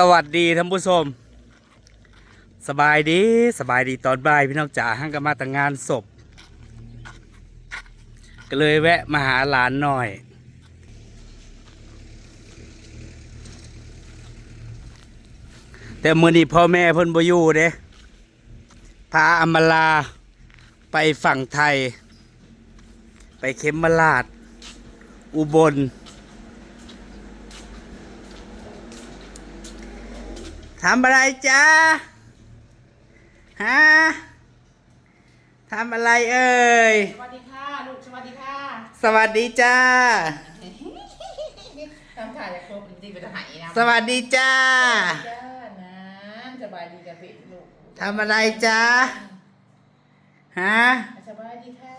สวัสดีท่านผู้ชม สบายดีสบายดีตอนบ่ายพี่น้องจ๋าห้างก็มาแต่งงานศพ ก็เลยแวะมาหาหลานหน่อย แต่มื่อนี้พ่อแม่เพิ่นบ่อยู่เด้พาอมาลาไปฝั่งไทย ไปเข็มมาลาด อุบล ทำอะไรจ้าฮะทำอะไรเอ่ย สวัสดีค่ะลูกสวัสดีค่ะสวัสดีจ้า ทำถ่ายจากโคบดีไปจะหายนะสวัสดีจ้า จ้านะสบายดีกับพี่ลูกทำอะไรจ้าฮะ สบายดีค่ะ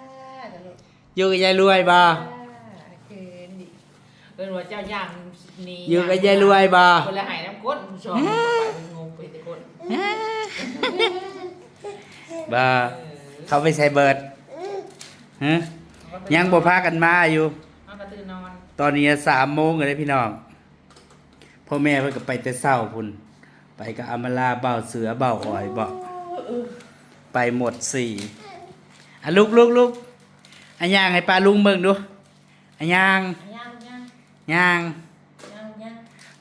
จ้ะลูกอยู่กับยายรวยบ่จ้าเกินดิเออว่าเจ้าย่าง นี้อยู่กับยายรวยบ่ คนละหายน้ำก้นผู้ชมไปงงไปแต่ก้นบ่เขาไปใส่เบิดฮะยังบ่พากันมาอยู่มากระตือนอนตอนนี้สามโมงเลยพี่น้องพ่อแม่เพิ่นก็ไปแต่เช้าพุ่นไปกับอามาลาเบาเสือเบาอ่อยบ่ไปหมดสี่อะลุกลุกลุกอันย่างให้ปลาลุงเบิ่งดูอันย่าง ย่างย่าง ย่างย่างย่าง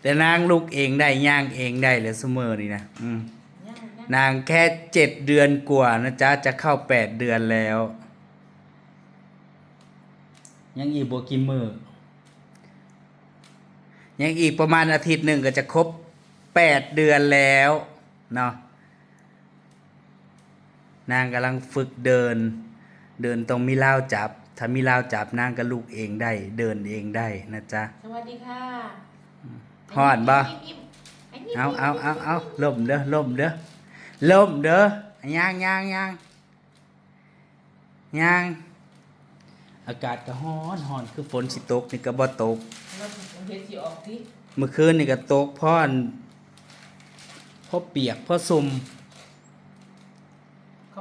แต่นางลุกเองได้ย่างเองได้เลยเสมอนี่นะอืมย่างย่างนางแค่เจ็ดเดือนกว่านะจ๊ะจะเข้าแปดเดือนแล้ว ยังอีกบวกินมือยังอีกประมาณอาทิตย์หนึ่งก็จะครบแปดเดือนแล้วเนาะนางกำลังฝึกเดิน เดินตรงมีเล้าวจับ ถ้ามีเล้าวจับนางก็ลุกเองได้ เดินเองได้นะจ๊ะ สวัสดีค่ะ ฮอดบ่เอาเอาเอาเอาล่มเด้อล่มเด้อล่มเด้อย่างย่างย่างย่างอากาศก็ร้อนร้อนคือฝนสิตกนี่ก็บ่ตกเราเฮ็ดสิออกที่เมื่อคืนนี่ก็ตกพ่อนพ่อเปียกพ่อซุ่ม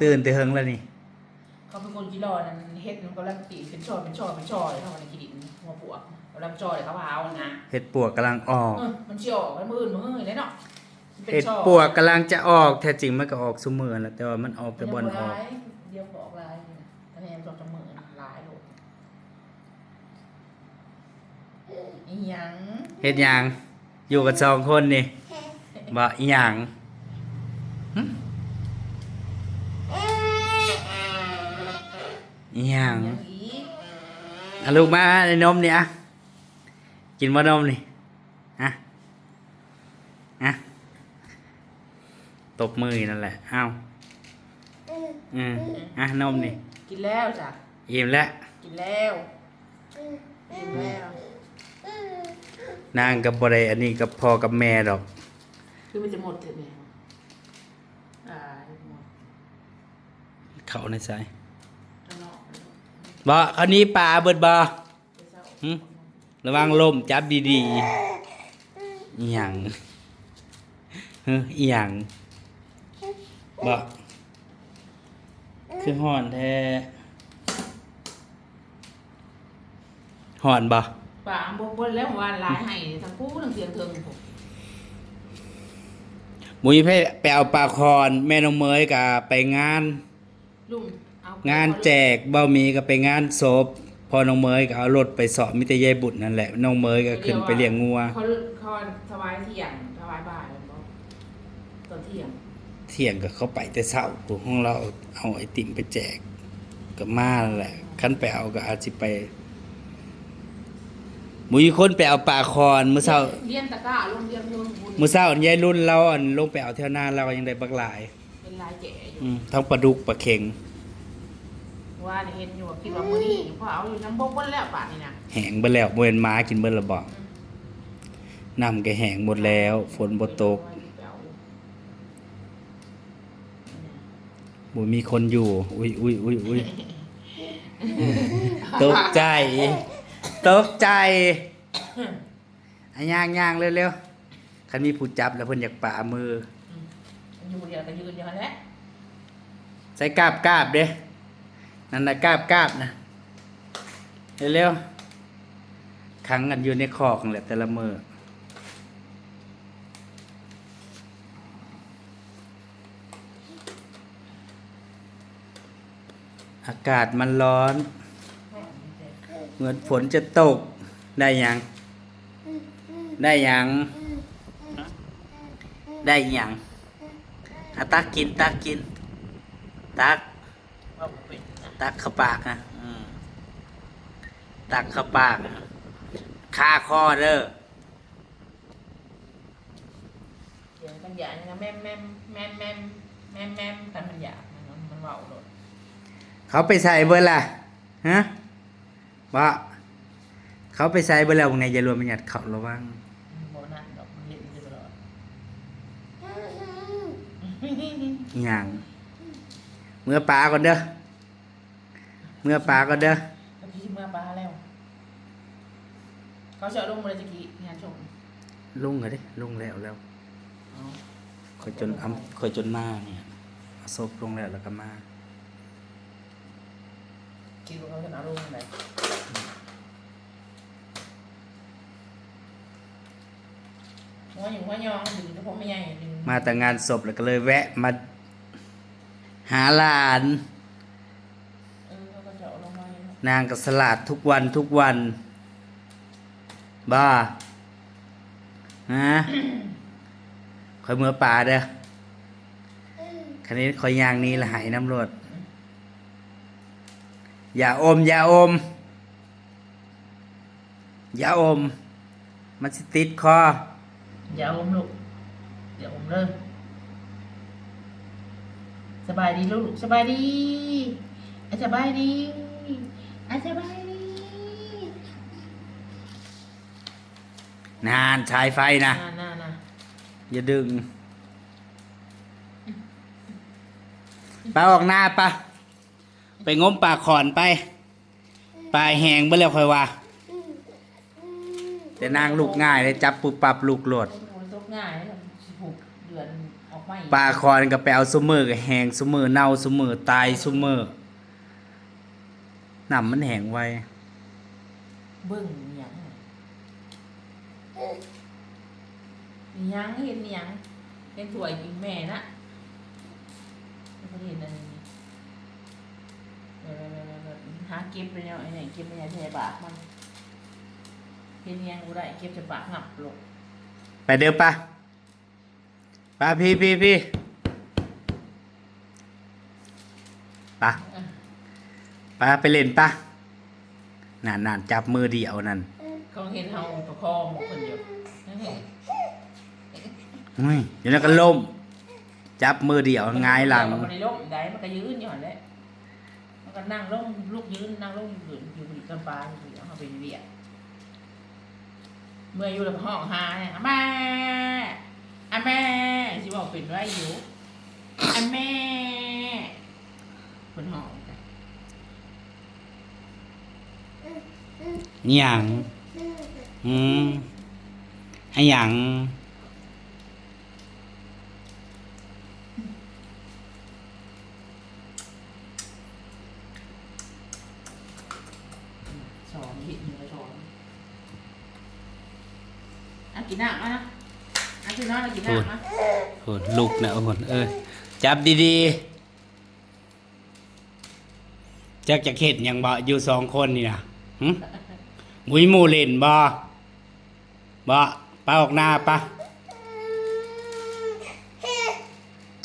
ตื่นแต่เฮิงแล้วนี่ เขาเป็นคนกิโลนั่นเฮ็ดมันกำลังตีเป็นช่อเป็นช่อเป็นช่อเลยเท่าในกิดินหัวปวก กำลังช่อเลยเขาพาวนะเห็ดปวกกำลังออก เออมันเชี่ยวออกมันมืดมือเฮ้ยเลยเนาะมันป็นเห็ดช่อปวกกำลังจะออกแท้จริงมันก็ออกซุมือแหล้วแต่ว่ามันออกแต่บอนออก เดี๋ยวบอกลายนี่นะอันนี้จอจมือลายโลดอีหยังเฮ็ดหยังอยู่กับสองคนนี่บ่อีหยังหึอีหยังอีหยังอีก อะลูกมาในนมนี่อะ กินว่านมนี่อะอะตบมืออยู่นั่นแหละเอ้าอืมอะนมนี่กินแล้วจ้ะอิ่มแล้วกินแล้วกินแล้วนางกับบริอันนี้กับพ่อกับแม่ดอก คือมันจะหมดเถอะแม่อ่าหมดเขาในใจข้างนอกบ่คราวนี้ปลาเบิดบ่ไปเศ ร้าหึระวังลมจับดีๆอีหยังเฮ้ออีหยังบ่คือห่อนแท้ห่อนบ่ป่าบนบนแล้ววานลายให้ทั้งผู้ทั้งเสียงเทิงผมหมุยไปไปเอาปลาคอนแม่น้องเมยกับไปงาน ลุงเอางานแจกเบ้าหมีก็ไปงานศพพ อน้องเมยก็เอารถไปสอบมิตรยายบุตรนั่นแหละ น้องเมยก็ขึ้นไปเลี้ยงงัวเขาเขาถวายเที่ยงถวายบ่ายแล้วก็ตอนเที่ยงเที่ยงก็เข้าไปแต่เช้าผู้ห้องเราเอาไอติมไปแจกก็มานั่นแหละคันไปเอาก็อาจสิไปหมุยคนไปเอาปลาคอนมื้อเช้าเรียนตะกร้าลงเรียนเพิ่มบุญมื้อเช้าอันยายรุ่นเราอันลงไปเอาเที่ยวหน้าเรายังได้บักหลายเป็นลายแก่อยู่อืมทั้งปลาดุกปลาเข็ง ว่าเนี่ยเห็นอยู่ว่าคิดว่ามื้อนี้พอเอาอยู่น้ำบกบนแล้วป่านนี่นะแห้งเบิดแล้วบ่เป็นหมากินเบิดและบ่น้ำก็แห้งหมดแล้ว ฝนบ่ตกบ่มีคนอยู่ อุ้ยอุ้ยอุ้ยอุ้ยตกใจ ตกใจอะย่างย่างเร็วๆคันมีผู้จับแล้วเพิ่นอยากป่ามือ อยู่เดียวก็ยืนอยู่นั่นแหละใส่กาบกาบเด้ นั่นนะกาบกาบนะเร็วๆขังกันอยู่ในคอของแหลแต่ละมืออากาศมันร้อน เหมือนฝนจะตก ได้ยัง ได้ยัง ได้ยังอาตักกินตักกิน ตัก ตักเข้าปากนะตักเข้าปากนะคาคอเด้อเดี๋ยวมันอยากนะแม่มแม่มแม่มแม่มแม่มแม่มกันมันอยากมันมันเว้าโลดเขาไปใส่เบอร์ล่ะฮะว่เขาไปใส่เบอร์แล้ววงในอย่ารวมมันหยัดเขาระวังบ่นั่นดอกมันเล่นอยู่ตลอดอย่างเมื่อปลาก่อนเด้อ เมื่อปลาก่อนเด้อเมื่อกี้เมื่อปลาแล้ว เขาจะเอาลงมาเลยตะกี้งานชมลุงเหรอดิลุงแล้วแล้วเอาคอยจนอำคอยจนมาเนี่ยเอาศพลงแล้วแล้วก็มาคิดว่าเขาจะเอาลงไหนหัวอยู่หัวยองดึงแต่ผมไม่ใหญ่ดึงมาแต่งานศพแล้วก็เลยแวะมา หาหลาน เออเขาก็จะเอาลงมาอยู่ นางก็สลัดทุกวันทุกวัน บ้าฮะคอยเมื่อป่าเด้อคันนี้คอยยางนี้ละหายน้ำรดอย่าอม อย่าอม อย่าอม มันสิติดคอ อย่าอมลูก อย่าอมเลยสบายดีลูกสบายดีอะสบายดี อะสบายดีนานชายไฟนะน่าน่าน่าอย่าดึงปลาออกหน้าปะไปงมปลาขอนไปปลาแหงเมื่อแล้วค่อยว่า แต่นางลูกง่ายเลยจับปุบปับลูกโหลดโอ้ยตกง่ายนะสิบหกเดือนออกมาอีกปลาคอนกับไปเอาซุมือกับแหงซุมือเน่าซุมือตายซุมือ น้ำมันแหงไวเบิ่งอิหยังอิหยังเห็นอิหยังเป็นถั่วกินแม่นะไม่เคยเห็นอะไรนี่เออหาเก็บไปเนี่ยไอ้ไหนเก็บไปเนี่ยที่ไหนบาทมันเห็นอิหยังกูได้เก็บจะบาทหับลงไปเด้อปะปะพี่พี่พี่ปะ ปะไปเล่นปะนานนานจับมือเดียวนั่นเขาเห็นเฮาประคองคนเดียวนั่นเองอุ้ยเดี๋ยวนั้นก็ล่มจับมือเดียวหงายหลังมันในร่มได้มันก็ยืนอยู่หันแหละมันก็นั่งร่มลูกยืนนั่งร่มอยู่อยู่บนต้นปลาอยู่เอาไปเวียดเมื่ออยู่ในห้องหาเนี่ยอาแม่อาแม่สิบอกเป็นไรอยู่อาแม่คนห้องกัน หยังอืมไอ้หยังสอนเห็นอยู่แล้วสอนอะกินน้ำมานะอะกินน้ำแล้วกินน้ำมาโหลูกนะโอ้โหเออจับดีๆจักจะเข็ดหยังบ่อยู่สองคนนี่นะหึ มุยหมูเล่นบ่บ่ป้าออกหน้าปะ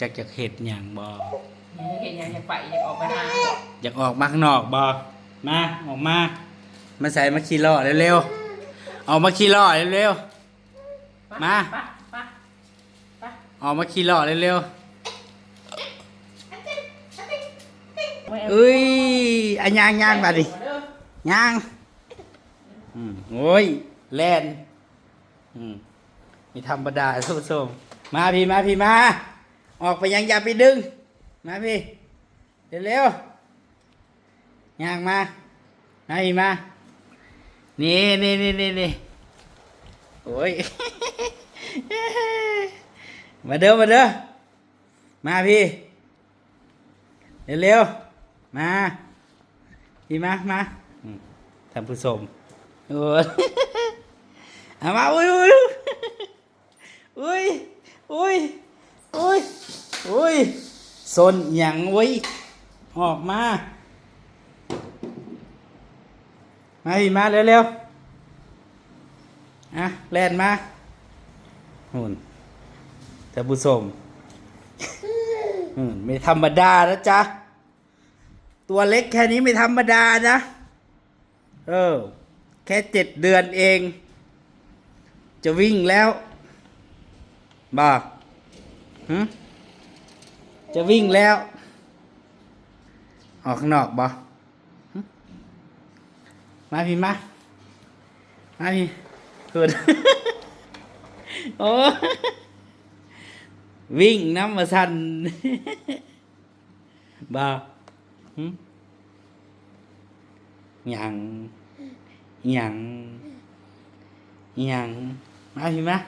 จักจะเข็ดหยังบ่อเห็นอยากไปอยากออกไปหาอยากออกมาข้างนอกบ่มาออกมา มาใส่มาขี่ล้อเร็วๆออกมาขี่ล้อเร็วๆมาออกมาขี่ล้อเร็วๆเอ้ยอันยางยางมาดิย่าง อืมโอ้ยแลนอืมมีธรรมดาส้มมาพี่มาพี่มา ออกไปยังอย่าไปดึง มาพี่เร็วๆย่างมามาพี่มา นี่นี่นี่นี่นี่โอ้ย มาเด้อมาเด้อมาพี่ เร็วๆมา พี่มา มาท่านผู้ชม โอ้ยเอามาอุ้ยอุ้ยอุ้ยอุ้ยอุ้ยอุ้ยซนอย่างอุ้ยออกมา มาพี่มาเร็วๆอะแล่นมาหุ่นท่านผู้ชมอืมไม่ธรรมดานะจ๊ะ ตัวเล็กแค่นี้ไม่ธรรมดานะ เออ แค่เจ็ดเดือนเอง จะวิ่งแล้วบอกหึจะวิ่งแล้ว ออกข้างนอกบอมาพี่มามาพี่เกิดโอ้วิ่งน้ำมาสันบ่หึยัง ยังหยังมาพี่มา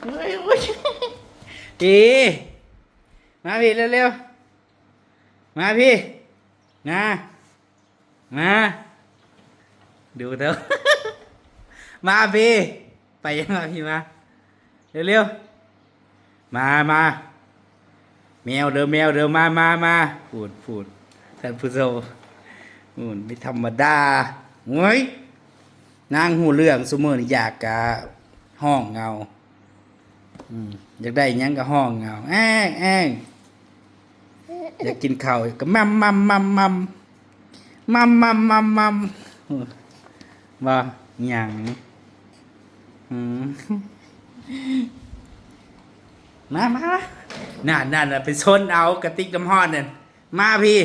เฮ้ยโอ้ยดีมาพี่เร็วๆมาพี่นะมาดูเถอะมาพี่ไปยังมาพี่มาเร็วๆมามาแมวเด้อแมวเด้อมามามาพูดพูดท่านผู้ชมนู่นไม่ธรรมดา เฮ้ยนางหูเรื่องสมือนี่อยากกะห้องเงาอยากได้ยังก็ห้องเงาแอ้งแอ้งอยากกินข้าวก็มัมมัมมัมมัมมัมมัมมัมมัมว่าหยังมามานั่นนั่นไปชนเอากระติกน้ำห้อนนั่นมาพี่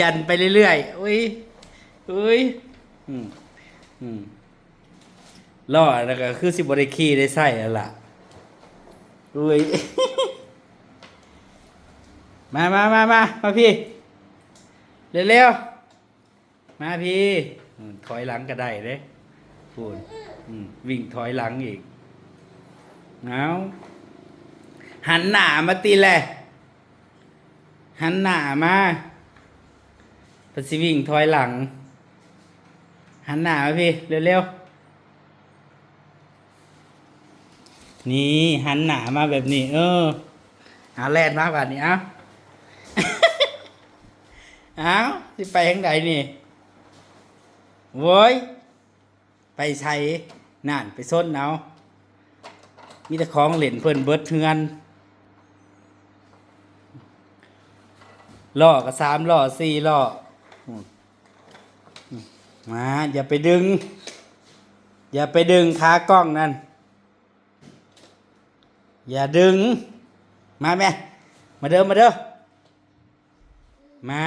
ยันไปเรื่อยๆอุ้ยอุ้ยอืมอืมล่อแล้วก็คือสิบริคีได้ใส่แล้วล่ะอุ้ยมามามามามาพี่ เร็วๆ มาพี่ ถอยหลังก็ได้เด้พูดอืมวิ่งถอยหลังอีกเอาหันหน้ามาตีแหละหันหน้ามา ปสิวิ่งถอยหลัง หันหน้ามาพี่ เร็วๆ นี่ หันหน้ามาแบบนี้ เออเอาแลนมากกว่านี้ เอาเอาสิไปทางใดนี่โว้ย ไปใช้นั่นไปส้นเอามีแต่ของเหล่นเพิ่นเบิดเทือนล่อก็สามล่อสี่ล่อ มาอย่าไปดึง อย่าไปดึงขากล้องนั่น อย่าดึง มาแม่ มาเด้อมาเด้อ มา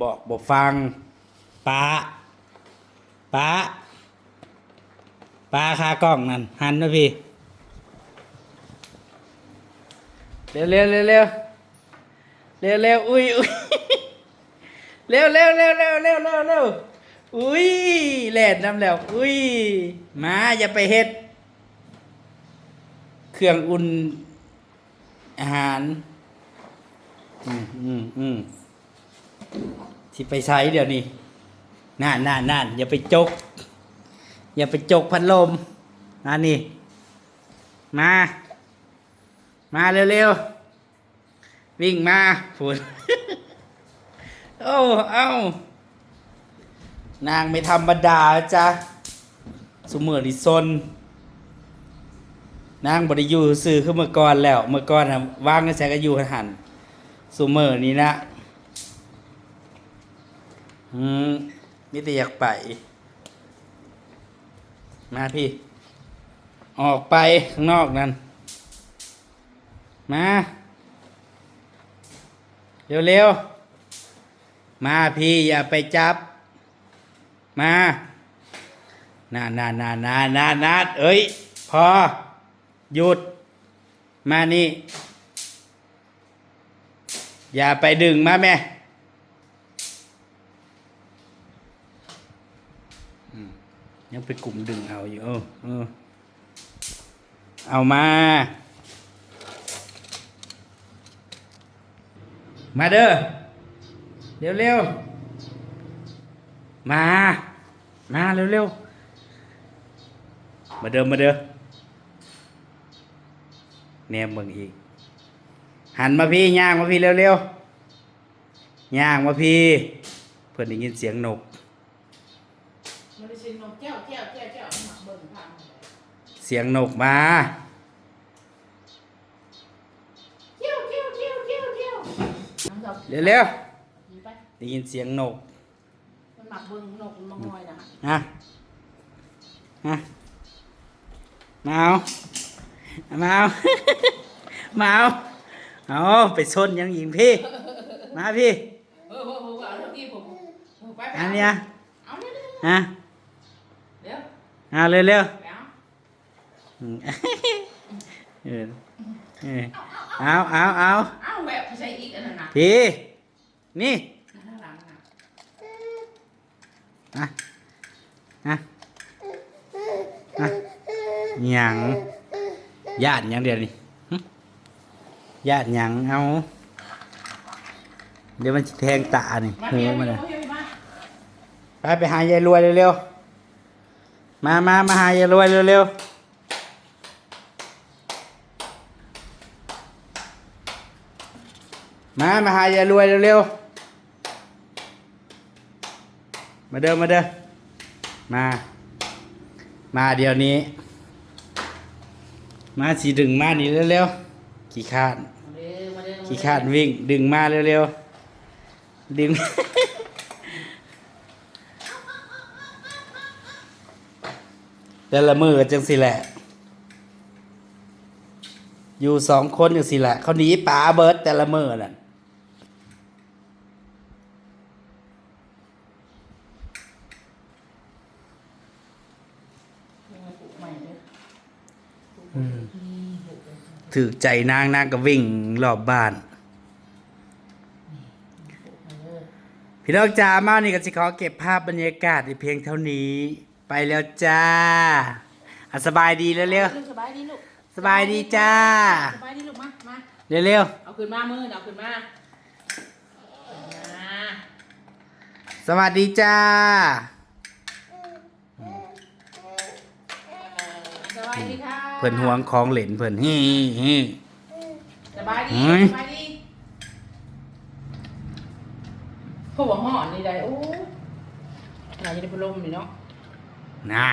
บอกบอกฟังป้าป้าป้าคากล้องนั่นหันนะพี่ เร็วเร็วเร็วเร็ว เร็วเร็วอุ้ยอุ้ยเร็วเร็วเร็วเร็วเร็วเร็วเร็วอุ้ยแหล่นน้ำแล้ว อุ้ยมาอย่าไปเฮ็ด เครื่องอุ่นอาหาร อืมอืมอืมที่ไปใช้เดี๋ยวนี้น่านน่านน่านอย่าไปจก อย่าไปจกพัดลมอันนี้ มา มาเร็วๆ วิ่งมาพูดโอ้เอ้านางไม่ธรรมดาจ้ะสมือดิซนนางบริยูซื้อขึ้นเมื่อก่อนแล้ว เมื่อก่อนะว่างก็ใช้ก็อยู่หันสุเมอร์นี้นะอืมมิแต่อยากไป มาพี่ ออกไปข้างนอกนั่น มา เร็วๆ มาพี่อย่าไปจับ มานานานานานานาเอ้ย พอ หยุด มานี่ อย่าไปดึงมาแม่ยังไปกลุ่มดึงเอาอยู่เออเอามา มาเด้อเร็วเร็วๆมา มาเร็วเร็วๆมาเด้อมาเด้อแนมเบิ่งอีก หันมาพี่ย่างมาพี่เร็วๆย่างมาพี่ เพื่อนได้ยินเสียงนกมันได้ชินนกแก้วแก้วแก้วแก้วหมักเบิ่งพังเสียงนกมา เกี้ยวเกี้ยวเกี้ยวเกี้ยวเกี้ยวน้ำดอก เร็วหนีไปๆได้ยินเสียงนกมันหมักเบิ่งนกมันมางอยนะฮะฮะมาเอามาเอา มาเอาเอาไปชนยังหญิงพี่ มาพี่เออเออเออเอาเท่าที่ผมผมไปไปอันเนี้ยเอาเร็วฮะเร็วเอาเร็วเร็ว ไปเอาๆอืมเออเออเอาเอาเอาเอาแบบใช้อีกอันนั้นนะพี่ นี่ข้างหลังนะอะอะอะหยังญาติหยังเดียวนี่หึญาติหยังเอา เดี๋ยวมันจะแทงตานี่มาหูเพียงมันมาเลยเพียงมาไปไปหายายรวยเร็วๆ มามามาหายายรวยเร็วๆ มา มาหายายรวยเร็วๆ มาเด้อ มาเด้อ มา มาเดี๋ยวนี้ มาสีดึงมานี่เร็วๆขี้ขาดเร็วมาเร็วขี้ขาดวิ่ง ดึงมาเร็วๆ ดึง แต่ละมือจังสิแหละอยู่สองคนจังสิแหละเขาหนีป๋าเบิร์ดแต่ละมือน่ะ ปลูกใหม่เลย อืม ถือใจนางนางก็วิ่งรอบบ้าน พี่น้องจ้ามานี่ก็สิขอเก็บภาพบรรยากาศในเพียงเท่านี้ ไปแล้วจ้าอะสบายดีเร็วลูกสบายดีลูกสบายดีจ้า สบายดีลูกมามาๆเร็วเอาขึ้นมามือเอาขึ้นมามา ๆ สวัสดีจ้า บายดีค่ะเพิ่นห่วงของเหลนเพิ่นฮิฮิสบายดีเฮ้ยสบายดีพวกห่อนนี่ได้โอ้ยน่าจะได้พัดลมนี่เนาะน่ะ